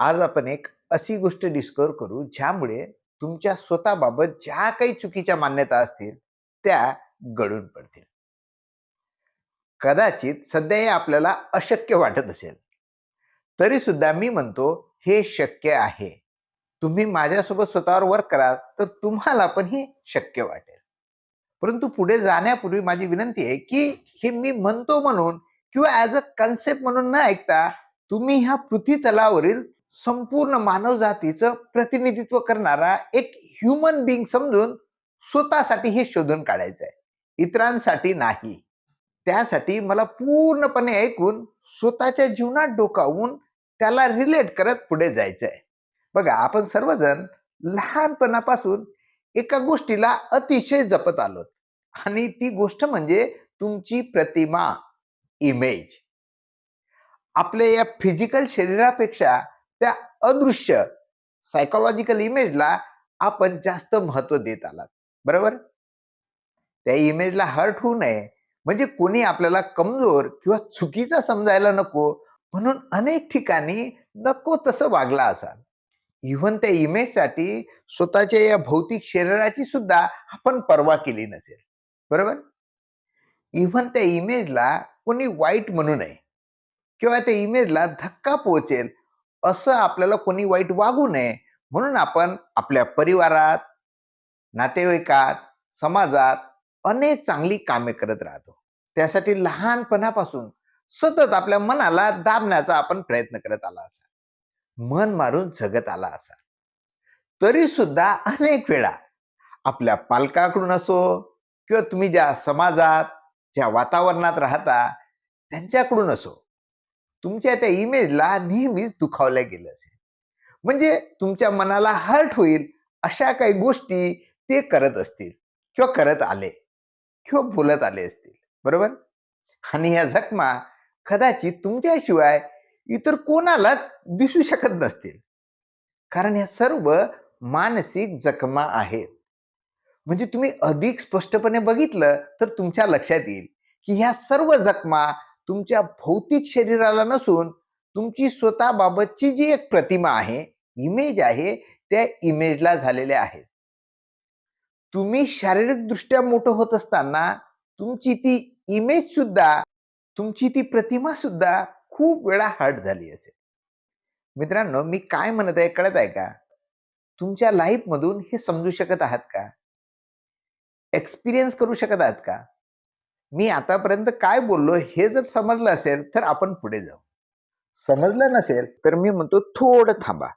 आज आपण एक अशी गोष्ट डिस्कवर करू ज्यामुळे तुमच्या स्वतःबाबत ज्या काही चुकीच्या मान्यता असतील त्या गळून पडतील. कदाचित सध्या हे आपल्याला अशक्य वाटत असेल. तरी सुद्धा मी म्हणतो हे शक्य आहे. तुम्ही माझ्यासोबत स्वतःवर वर्क कराल तर तुम्हाला पण हे शक्य वाटेल. परंतु पुढे जाण्यापूर्वी माझी विनंती आहे की हे मी म्हणतो म्हणून किंवा ॲज अ कन्सेप्ट म्हणून न ऐकता तुम्ही ह्या पृथ्वी तलावरील संपूर्ण मानवजातीचं प्रतिनिधित्व करणारा एक ह्युमन बिंग समजून स्वतःसाठी हे शोधून काढायचं आहे इतरांसाठी नाही. त्यासाठी मला पूर्णपणे ऐकून स्वतःच्या जीवनात डोकावून त्याला रिलेट करत पुढे जायचं आहे बघा आपण सर्वजण लहानपणापासून एका गोष्टीला अतिशय जपत आलो आणि ती गोष्ट म्हणजे तुमची प्रतिमा इमेज आपल्या या फिजिकल शरीरापेक्षा त्या अदृश्य सायकोलॉजिकल इमेजला आपण जास्त महत्त्व देत आलात. बरोबर? त्या इमेजला हर्ट होऊ नये. म्हणजे कोणी आपल्याला कमजोर किंवा चुकीचा समजायला नको म्हणून अनेक ठिकाणी नको तसं वागला असाल. इव्हन त्या इमेजसाठी स्वतःच्या या भौतिक शरीराची सुद्धा आपण पर्वा केली नसेल. बरोबर? इव्हन त्या इमेजला कोणी वाईट म्हणू नये. किंवा त्या इमेजला धक्का पोहोचेल असं आपल्याला कोणी वाईट वागू नये. म्हणून आपण आपल्या परिवारात नातेवाईकात समाजात अनेक चांगली कामे करत राहतो. त्यासाठी लहानपणापासून सतत आपल्या मनाला दाबण्याचा आपण प्रयत्न करत आला असा मन मारून जगत आला असा तरी सुद्धा अनेक वेळा आपल्या पालकाकडून असो किंवा तुम्ही ज्या समाजात ज्या वातावरणात राहता त्यांच्याकडून असो तुमच्या त्या इमेजला नेहमीच दुखावल्या गेलं असेल. म्हणजे तुमच्या मनाला हर्ट होईल अशा काही गोष्टी ते करत असतील किंवा करत आले किंवा बोलत आले असतील. बरोबर? आणि ह्या जखमा कदाचित तुमच्याशिवाय इतर कोणालाच दिसू शकत नसतील. कारण ह्या सर्व मानसिक जखमा आहेत. म्हणजे तुम्ही अधिक स्पष्टपणे बघितलं तर तुमच्या लक्षात येईल की ह्या सर्व जखमा तुमच्या भौतिक शरीराला नसून तुमची स्वतःबाबतची जी एक प्रतिमा आहे इमेज आहे त्या इमेजला झालेल्या आहेत. तुम्ही शारीरिकदृष्ट्या मोठं होत असताना तुमची ती इमेज सुद्धा तुमची ती प्रतिमा सुद्धा खूप वेळा हर्ट झाली असेल. मित्रांनो मी काय म्हणत आहे कळत आहे का? तुमच्या लाईफमधून हे समजू शकत आहात का? एक्सपिरियन्स करू शकत आहात का? मी आतापर्यंत काय बोललो हे जर समजलं असेल तर आपण पुढे जाऊ. समजलं नसेल तर मी म्हणतो थोडं थांबा.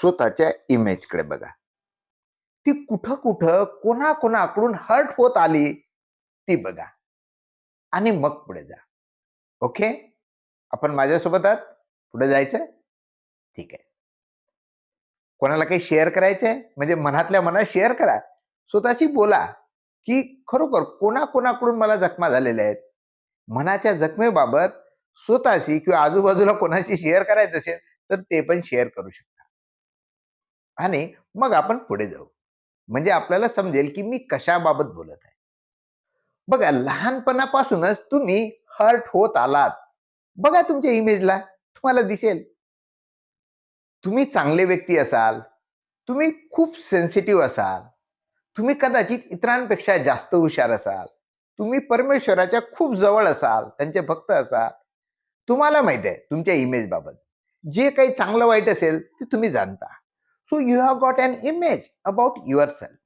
स्वतःच्या इमेजकडे बघा. ती कुठं कुठं कोणा कोणाकडून हर्ट होत आली ती बघा. आणि मग पुढे जा. ओके? आपण माझ्यासोबत आहात? पुढे जायचं ठीक आहे. कोणाला काही शेअर करायचंय? म्हणजे मनातल्या मनात शेअर करा. स्वतःशी बोला. की खरोखर कोणाकोणाकडून मला जखमा झालेल्या आहेत? मनाच्या जखमेबाबत स्वतःशी किंवा आजूबाजूला कोणाशी शेअर करायचं असेल तर ते पण शेअर करू शकता. आणि मग आपण पुढे जाऊ. म्हणजे आपल्याला समजेल की मी कशाबाबत बोलत आहे. बघा लहानपणापासूनच तुम्ही हर्ट होत आलात. बघा तुमच्या इमेजला तुम्हाला दिसेल. तुम्ही चांगले व्यक्ती असाल. तुम्ही खूप सेन्सिटिव्ह असाल. तुम्ही कदाचित इतरांपेक्षा जास्त हुशार असाल. तुम्ही परमेश्वराच्या खूप जवळ असाल त्यांचे भक्त असाल. तुम्हाला माहीत आहे तुमच्या इमेज बाबत. जे काही चांगलं वाईट असेल ते तुम्ही जाणता. So you have got an image about yourself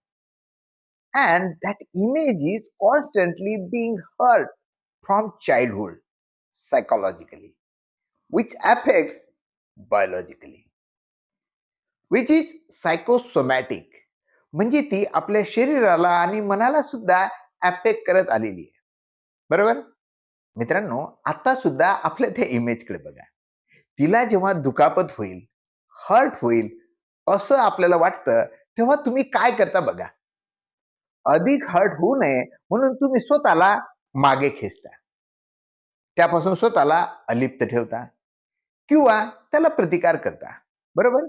and that image is constantly being hurt from childhood psychologically which affects biologically which is psychosomatic म्हणजे ती आपल्या शरीराला आणि मनाला सुद्धा अफेक्ट करत आलेली आहे. बरोबर? मित्रांनो आता सुद्धा आपल्या त्या इमेजकडे बघा. तिला जेव्हा दुखापत होईल हर्ट होईल असं आपल्याला वाटतं तेव्हा तुम्ही काय करता बघा? अधिक हर्ट होऊ नये म्हणून तुम्ही स्वतःला मागे खेचता. त्यापासून स्वतःला अलिप्त ठेवता. किंवा त्याला प्रतिकार करता. बरोबर?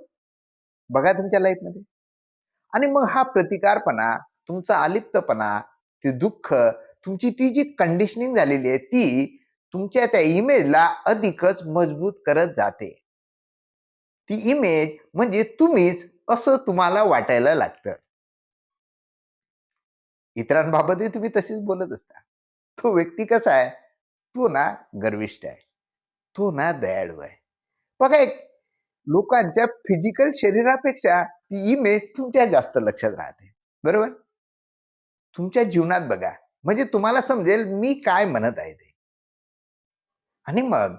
बघा तुमच्या लाईफमध्ये आणि मग हा प्रतिकारपणा तुमचा अलिप्तपणा ते दुःख तुमची ती जी कंडिशनिंग झालेली आहे ती तुमच्या त्या इमेजला अधिकच मजबूत करत जाते. ती इमेज म्हणजे तुम्हीच असं तुम्हाला वाटायला लागतं. इतरांबाबतही तुम्ही तशीच बोलत असता. तो व्यक्ती कसा आहे? तो ना गर्विष्ठ आहे. तो ना दयाळू आहे. बघा एक लोकांच्या फिजिकल शरीरापेक्षा ती इमेज तुमच्या जास्त लक्षात राहते. बरोबर? तुमच्या जीवनात बघा. म्हणजे तुम्हाला समजेल मी काय म्हणत आहे ते. आणि मग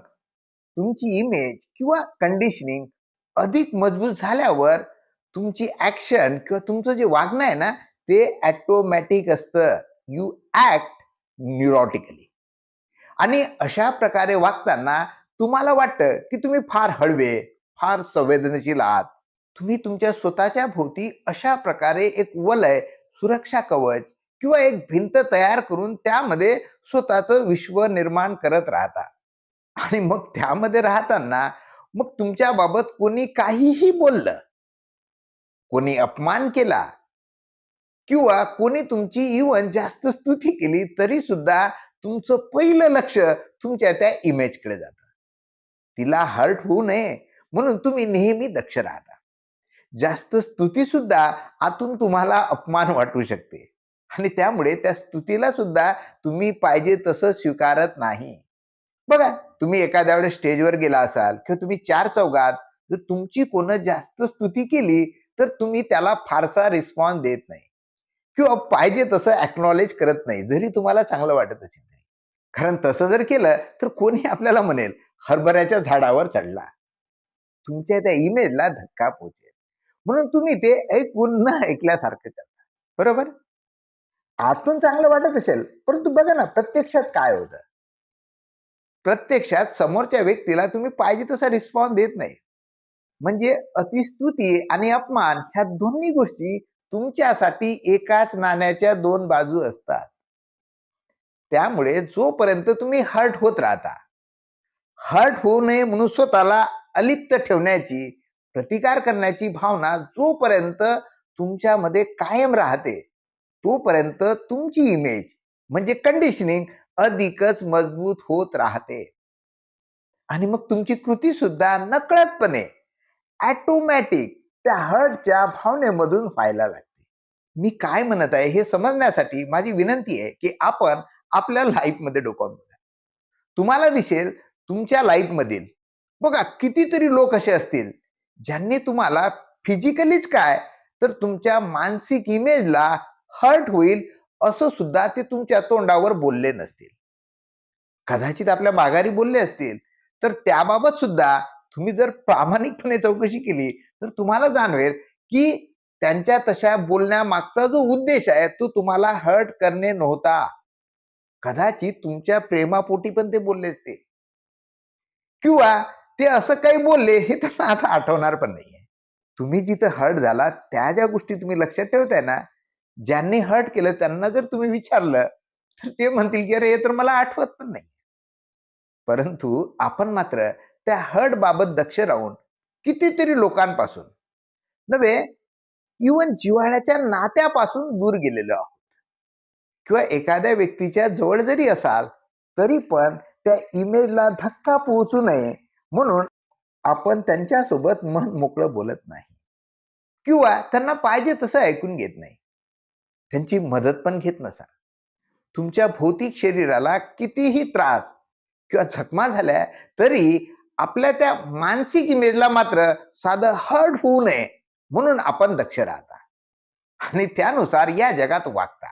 तुमची इमेज किंवा कंडिशनिंग अधिक मजबूत झाल्यावर तुमची ऍक्शन किंवा तुमचं जे वागणं आहे ना ते ॲटोमॅटिक असतं. यू ऍक्ट न्यूरोटिकली आणि अशा प्रकारे वागताना तुम्हाला वाटतं की तुम्ही फार हळवे फार संवेदनशील आहात. तुम्ही तुमच्या स्वतःच्या भोवती अशा प्रकारे एक वलय सुरक्षा कवच किंवा एक भिंत तयार करून त्यामध्ये स्वतःचं विश्व निर्माण करत राहता. आणि मग त्यामध्ये राहताना मग तुमच्या बाबत कोणी काहीही बोललं कोणी अपमान केला किंवा कोणी तुमची इवन जास्त स्तुती केली तरी सुद्धा तुमचं पहिलं लक्ष तुमच्या त्या इमेजकडे जातं. तिला हर्ट होऊ नये म्हणून तुम्ही नेहमी दक्ष राहता. जास्त स्तुती सुद्धा आतून तुम्हाला अपमान वाटू शकते. आणि त्यामुळे त्या स्तुतीला सुद्धा तुम्ही पाहिजे तसं स्वीकारत नाही. बघा तुम्ही एखाद्या वेळेस स्टेजवर गेला असाल किंवा तुम्ही चार चौघात जर तुमची कोण जास्त स्तुती केली तर तुम्ही त्याला फारसा रिस्पॉन्स देत नाही. किंवा पाहिजे तसं ऍक्नॉलेज करत नाही जरी तुम्हाला चांगलं वाटत असेल तरी. कारण तसं जर केलं तर कोणी आपल्याला म्हणेल हरभऱ्याच्या झाडावर चढला. तुमच्या त्या इमेजला धक्का पोचेल. म्हणून तुम्ही ते ऐकून न ऐकल्यासारखं करता बरोबर? आतून चांगलं वाटत असेल परंतु बघा ना प्रत्यक्षात काय होतं? प्रत्यक्षात समोरच्या व्यक्तीला तुम्ही पाहिजे तसा रिस्पॉन्स देत नाही. म्हणजे अतिस्तुती आणि अपमान ह्या दोन्ही गोष्टी तुमच्यासाठी एकाच नाण्याच्या दोन बाजू असतात. त्यामुळे जोपर्यंत तुम्ही हर्ट होत राहता हर्ट होऊ नये म्हणून स्वतःला अलिप्त ठेवण्याची प्रतिकार करण्याची भावना जोपर्यंत तुमच्यामध्ये कायम राहते तोपर्यंत तुमची इमेज म्हणजे कंडिशनिंग अधिकच मजबूत होत राहते. आणि मग तुमची कृती सुद्धा नकळतपणे ॲटोमॅटिक त्या हर्टच्या भावनेमधून व्हायला लागते. मी काय म्हणत आहे हे समजण्यासाठी माझी विनंती आहे की आपण आपल्या लाईफमध्ये डोकावून बघा. तुम्हाला दिसेल तुमच्या लाईफमधील बघा कितीतरी लोक असे असतील ज्यांनी तुम्हाला फिजिकलीच काय तर तुमच्या मानसिक इमेजला हर्ट होईल असं सुद्धा ते तुमच्या तोंडावर बोलले नसतील. कदाचित आपल्या माघारी बोलले असतील तर त्याबाबत सुद्धा तुम्ही जर प्रामाणिकपणे चौकशी केली तर तुम्हाला जाणवेल की त्यांच्या तशा बोलण्यामागचा जो उद्देश आहे तो तुम्हाला हर्ट करणे नव्हता. कदाचित तुमच्या प्रेमापोटी पण ते बोलले असते किंवा ते असं काही बोलले हे त्यांना आता आठवणार पण नाहीये. तुम्ही जिथं हर्ट झाला त्या ज्या गोष्टी तुम्ही लक्षात ठेवताय ना ज्यांनी हर्ट केलं त्यांना जर तुम्ही विचारलं तर ते म्हणतील की अरे हे तर मला आठवत पण नाही परंतु आपण मात्र त्या हर्ट बाबत दक्ष राहून कितीतरी लोकांपासून नव्हे इवन जिव्हाळ्याच्या नात्यापासून दूर गेलेलो आहोत. किंवा एखाद्या व्यक्तीच्या जवळ जरी असाल तरी पण त्या इमेजला धक्का पोहोचू नये म्हणून आपण त्यांच्यासोबत मन मोकळं बोलत नाही. किंवा त्यांना पाहिजे तसं ऐकून घेत नाही. त्यांची मदत पण घेत नसा तुमच्या भौतिक शरीराला कितीही त्रास किंवा जखमा झाल्या तरी आपल्या त्या मानसिक इमेजला मात्र साधं हर्ट होऊ नये म्हणून आपण दक्ष राहता. आणि त्यानुसार या जगात वागता.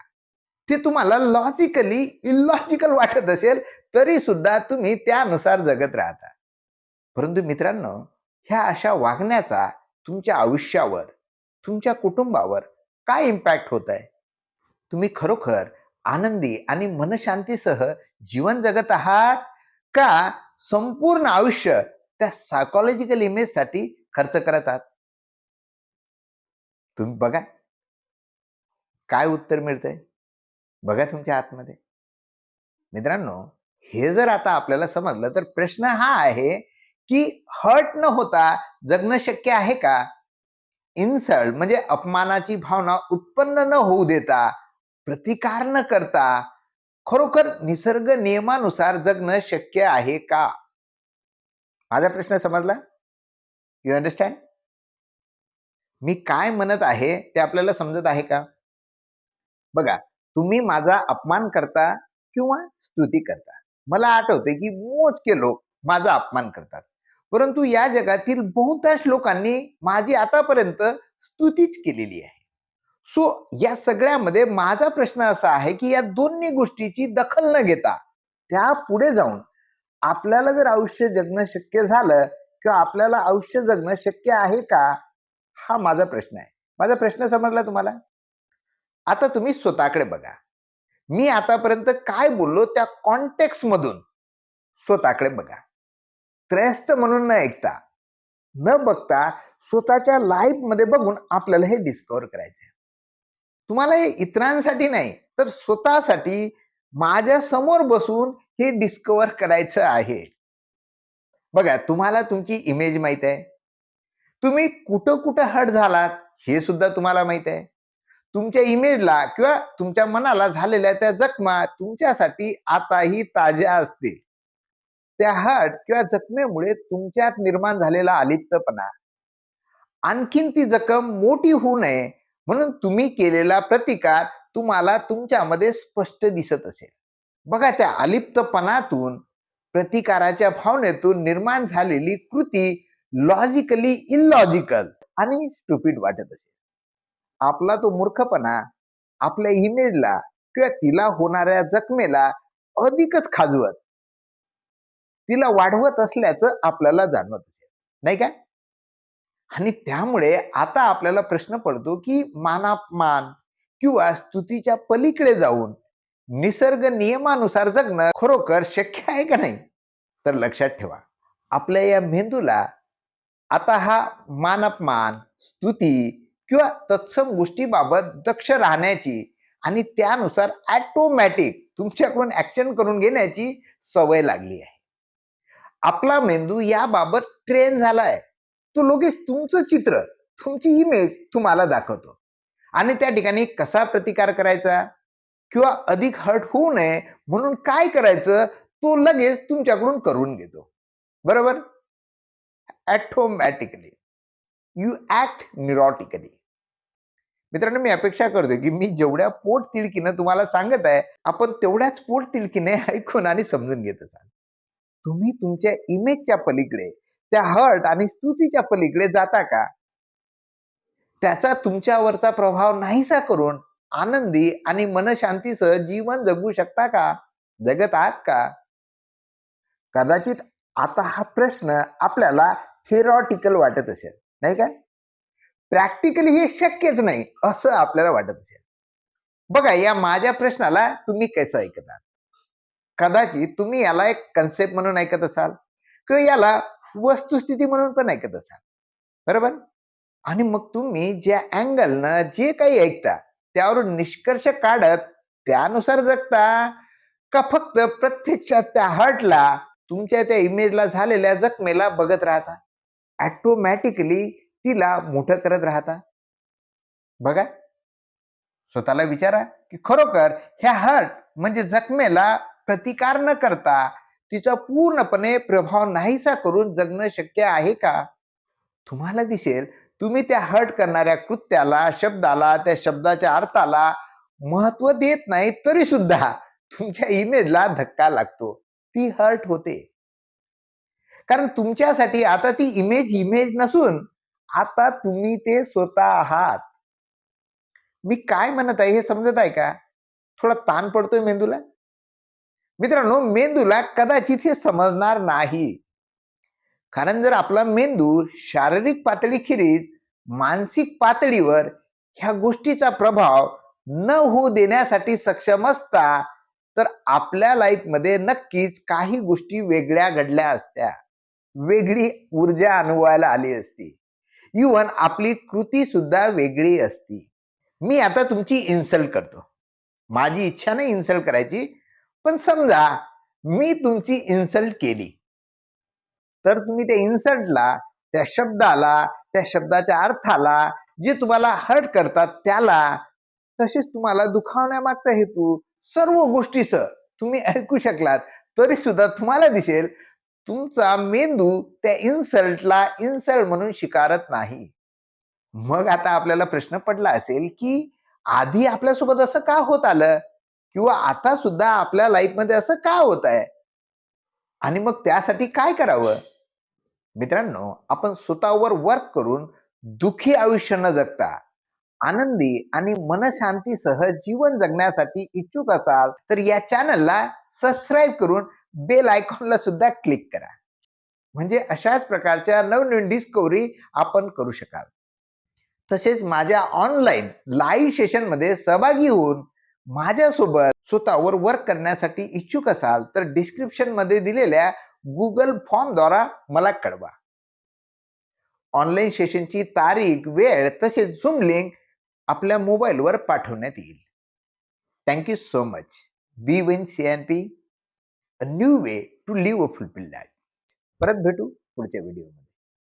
ते तुम्हाला लॉजिकली इलॉजिकल वाटत असेल तरी सुद्धा तुम्ही त्यानुसार जगत राहता. परंतु मित्रांनो ह्या अशा वागण्याचा तुमच्या आयुष्यावर तुमच्या कुटुंबावर काय इम्पॅक्ट होत आहे? तुम्ही खरोखर आनंदी आणि मनशांतीसह जीवन जगत आहात का संपूर्ण आयुष्य त्या सायकोलॉजिकल इमेजसाठी खर्च करत आहात? तुम्ही बघा. काय उत्तर मिळतंय? बघा तुमच्या आतमध्ये. मित्रांनो हे जर आता आपल्याला समजलं तर प्रश्न हा आहे की हर्ट न होता जगणं शक्य आहे का? इन्सल्ट म्हणजे अपमानाची भावना उत्पन्न न होऊ देता प्रतिकार न करता खरोखर निसर्ग नियमानुसार जगणं शक्य आहे का? माझा प्रश्न समजला? यू अंडरस्टँड मी काय म्हणत आहे ते आपल्याला समजत आहे का? बघा तुम्ही माझा अपमान करता किंवा स्तुती करता. मला आठवते की मोजके लोक माझा अपमान करतात. परंतु या जगातील बहुतांश लोकांनी माझी आतापर्यंत स्तुतीच केलेली आहे. सो या सगळ्यामध्ये माझा प्रश्न असा आहे की या दोन्ही गोष्टीची दखल न घेता त्या पुढे जाऊन आपल्याला जर आयुष्य जगणं शक्य झालं किंवा आपल्याला आयुष्य जगणं शक्य आहे का? हा माझा प्रश्न आहे. माझा प्रश्न समजला तुम्हाला? आता तुम्ही स्वतःकडे बघा. मी आतापर्यंत काय बोललो त्या कॉन्टेक्स्ट मधून स्वतःकडे बघा. त्रयस्थ म्हणून न ऐकता न बघता स्वतःच्या लाईफमध्ये बघून आपल्याला हे डिस्कवर करायचं तुम्हाला हे इतरांसाठी नाही तर स्वतःसाठी माझ्यासमोर बसून हे डिस्कवर करायचं आहे. बघा तुम्हाला तुमची इमेज माहीत आहे. तुम्ही कुठं कुठं हट झालात हे सुद्धा तुम्हाला माहीत आहे. तुमच्या इमेजला किंवा तुमच्या मनाला झालेल्या त्या जखमा तुमच्यासाठी आताही ताज्या असतील. त्या हट किंवा जखमेमुळे तुमच्यात निर्माण झालेला अलिप्तपणा. आणखीन ती जखम मोठी होऊ नये म्हणून तुम्ही केलेला प्रतिकार तुम्हाला तुमच्यामध्ये स्पष्ट दिसत असेल. बघा त्या अलिप्तपणातून प्रतिकाराच्या भावनेतून निर्माण झालेली कृती लॉजिकली इलॉजिकल आणि स्टुपिड वाटत असेल. आपला तो मूर्खपणा आपल्या इमेजला किंवा तिला होणाऱ्या जखमेला अधिकच खाजवत. तिला वाढवत असल्याचं आपल्याला जाणवत असेल. नाही का? आणि त्यामुळे आता आपल्याला प्रश्न पडतो की मानापमान किंवा स्तुतीच्या पलीकडे जाऊन निसर्ग नियमानुसार जगणं खरोखर शक्य आहे का नाही? तर लक्षात ठेवा. आपल्या या मेंदूला आता हा मानपमान स्तुती किंवा तत्सम गोष्टीबाबत दक्ष राहण्याची आणि त्यानुसार ॲटोमॅटिक तुमच्याकडून ऍक्शन करून घेण्याची सवय लागली आहे. आपला मेंदू याबाबत ट्रेन झालाय. तो लगेच तुमचं चित्र तुमची इमेज तुम्हाला दाखवतो. आणि त्या ठिकाणी कसा प्रतिकार करायचा? किंवा अधिक हर्ट होऊ नये म्हणून काय करायचं? तो लगेच तुमच्याकडून करून घेतो. बरोबर? ॲटोमॅटिकली यू ऍक्ट न्यूरॉटिकली मित्रांनो मी अपेक्षा करतोय की मी जेवढ्या पोट तिडकीनं तुम्हाला सांगत आहे आपण तेवढ्याच पोट तिडकीने ऐकून आणि समजून घेत असाल तुम्ही तुमच्या इमेजच्या पलीकडे त्या हर्ट आणि स्तुतीच्या पलीकडे जाता का? त्याचा तुमच्यावरचा प्रभाव नाहीसा करून आनंदी आणि मनशांतीसह जीवन जगू शकता का? जगत आहात का? कदाचित आता हा प्रश्न आपल्याला थेरॉटिकल वाटत असेल नाही का? प्रॅक्टिकली हे शक्यच नाही असं आपल्याला वाटत असेल. बघा या माझ्या प्रश्नाला तुम्ही कसं ऐकता? कदाचित तुम्ही याला एक कन्सेप्ट म्हणून ऐकत असाल किंवा याला वस्तुस्थिती म्हणून पण ऐकत असाल. बरोबर? आणि मग तुम्ही ज्या अँगलनं जे काही ऐकता त्यावरून निष्कर्ष काढत त्यानुसार जगता का फक्त प्रत्यक्षात त्या हर्टला तुमच्या त्या इमेजला झालेल्या जखमेला बघत राहता? ऍटोमॅटिकली तिला मोठं करत राहता? बघा. स्वतःला विचारा की खरोखर ह्या हर्ट म्हणजे जखमेला प्रतिकार न करता तिचा पूर्णपणे प्रभाव नाहीसा करून जगणं शक्य आहे का? तुम्हाला दिसेल तुम्ही त्या हर्ट करणाऱ्या कृत्याला शब्दाला त्या शब्दाच्या अर्थाला महत्त्व देत नाही तरी सुद्धा तुमच्या इमेजला धक्का लागतो. ती हर्ट होते. कारण तुमच्यासाठी आता ती इमेज इमेज नसून आता तुम्ही ते स्वतः आहात. मी काय म्हणत आहे हे समजत आहे का? थोडा ताण पडतोय मेंदूला? मित्रांनो मेंदूला कदाचित हे समजणार नाही. कारण जर आपला मेंदू शारीरिक पातळीखेरीज मानसिक पातळीवर ह्या गोष्टीचा प्रभाव न होऊ देण्यासाठी सक्षम असता तर आपल्या लाईफमध्ये नक्कीच काही गोष्टी वेगळ्या घडल्या असत्या. वेगळी ऊर्जा अनुभवायला आली असती. इवन आपली कृती सुद्धा वेगळी असती. मी आता तुमची इन्सल्ट करतो. माझी इच्छा नाही इन्सल्ट करायची. पण समजा मी तुमची इन्सल्ट केली. तर तुम्ही त्या इन्सल्टला त्या शब्दाला त्या शब्दाच्या अर्थाला जे तुम्हाला हर्ट करतात त्याला तसेच तुम्हाला दुखावण्यामागचा हेतू सर्व गोष्टीच तुम्ही ऐकू शकलात तरी सुद्धा तुम्हाला दिसेल तुमचा मेंदू त्या इन्सल्टला इन्सल्ट म्हणून शिकारत नाही. मग आता आपल्याला प्रश्न पडला असेल की आधी आपल्यासोबत असं का होत आलं? किंवा आता सुद्धा आपल्या लाईफमध्ये असं का होत आहे? आणि मग त्यासाठी काय करावं? मित्रांनो आपण स्वतःवर वर्क करून दुखी आयुष्य न जगता आनंदी आणि मनशांतीसह जीवन जगण्यासाठी इच्छुक असाल तर या चॅनलला सबस्क्राईब करून बेल आयकॉनला सुद्धा क्लिक करा. म्हणजे अशाच प्रकारच्या नवनवीन डिस्कवरी आपण करू शकाल. तसेच माझ्या ऑनलाईन लाईव्ह सेशनमध्ये सहभागी होऊन माझ्यासोबत स्वतःवर वर्क करण्यासाठी इच्छुक असाल तर डिस्क्रिप्शनमध्ये दिलेल्या गुगल फॉर्मद्वारा मला कळवा. ऑनलाईन सेशनची तारीख वेळ तसेच झूम लिंक आपल्या मोबाईलवर पाठवण्यात येईल. Thank you so much B win C N P a new way to live a fulfil life परत भेटू पुढच्या व्हिडिओमध्ये